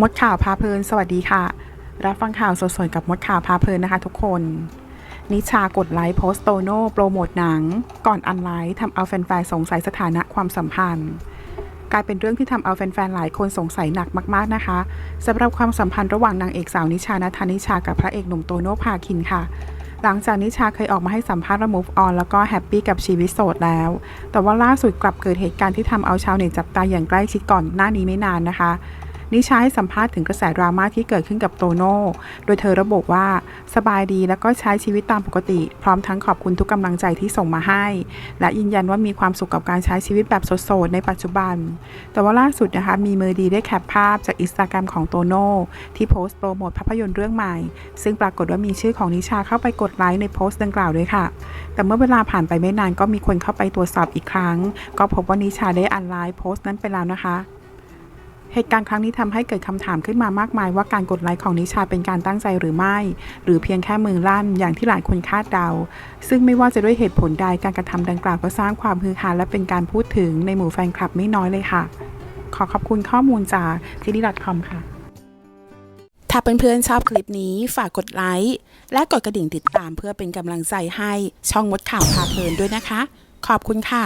มดข่าวพาเพลิน สวัสดีค่ะ รับฟังข่าวสดๆกับมดข่าวพาเพลินนะคะทุกคน นิชากดไลค์โพสต์โตโน่โปรโมทหนัง ก่อนอันไลค์ทำเอาแฟนๆสงสัยสถานะความสัมพันธ์ กลายเป็นเรื่องที่ทำเอาแฟนๆหลายคนสงสัยหนักมากๆนะคะสำหรับความสัมพันธ์ระหว่างนางเอกสาวนิชานัทธานิชากับพระเอกหนุ่มโตโน่พาคินค่ะหลังจากนิชาเคยออกมาให้สัมภาษณ์ว่า move on แล้วก็แฮปปี้กับชีวิตโสดแล้ว แต่ว่าล่าสุดกลับเกิดเหตุการณ์ที่ทำเอาชาวเน็ตจับตาอย่างใกล้ชิดก่อนหน้านี้ไม่นานนะคะ นิชาให้สัมภาษณ์ถึงกระแสดราม่าที่เกิดขึ้นกับโตโน่ โดยเธอระบุว่าสบายดีแล้วก็ใช้ชีวิตตามปกติ พร้อมทั้งขอบคุณทุกกำลังใจที่ส่งมาให้ และยืนยันว่ามีความสุขกับการใช้ชีวิตแบบโสดๆในปัจจุบัน แต่ว่าล่าสุดนะคะมีมือดีได้แคปภาพจากอินสตาแกรมของโตโน่ที่โพสต์โปรโมทภาพยนตร์เรื่องใหม่ ซึ่งปรากฏว่ามีชื่อของนิชาเข้าไปกดไลค์ในโพสต์ดังกล่าวด้วยค่ะ แต่เมื่อเวลาผ่านไปไม่นานก็มีคนเข้าไปตรวจสอบอีกครั้ง ก็พบว่านิชาได้อันไลน์โพสต์นั้นไปแล้วนะคะ เหตุการณ์ครั้งนี้ทำให้เกิดคำถามขึ้นมามากมาย ว่าการกดไลค์ของนิชาเป็นการตั้งใจหรือไม่ หรือเพียงแค่มือลั่นอย่างที่หลายคนคาดเดา ซึ่งไม่ว่าจะด้วยเหตุผลใดการกระทำดังกล่าวก็สร้างความฮือฮาและเป็นการพูดถึงในหมู่แฟนคลับไม่น้อยเลยค่ะ ขอขอบคุณข้อมูลจากทีดี .com ค่ะ ถ้าเพื่อนๆชอบคลิปนี้ฝากกดไลค์และกดกระดิ่งติดตามเพื่อเป็นกำลังใจให้ช่องมดข่าวพาเพลินด้วยนะคะ ขอบคุณค่ะ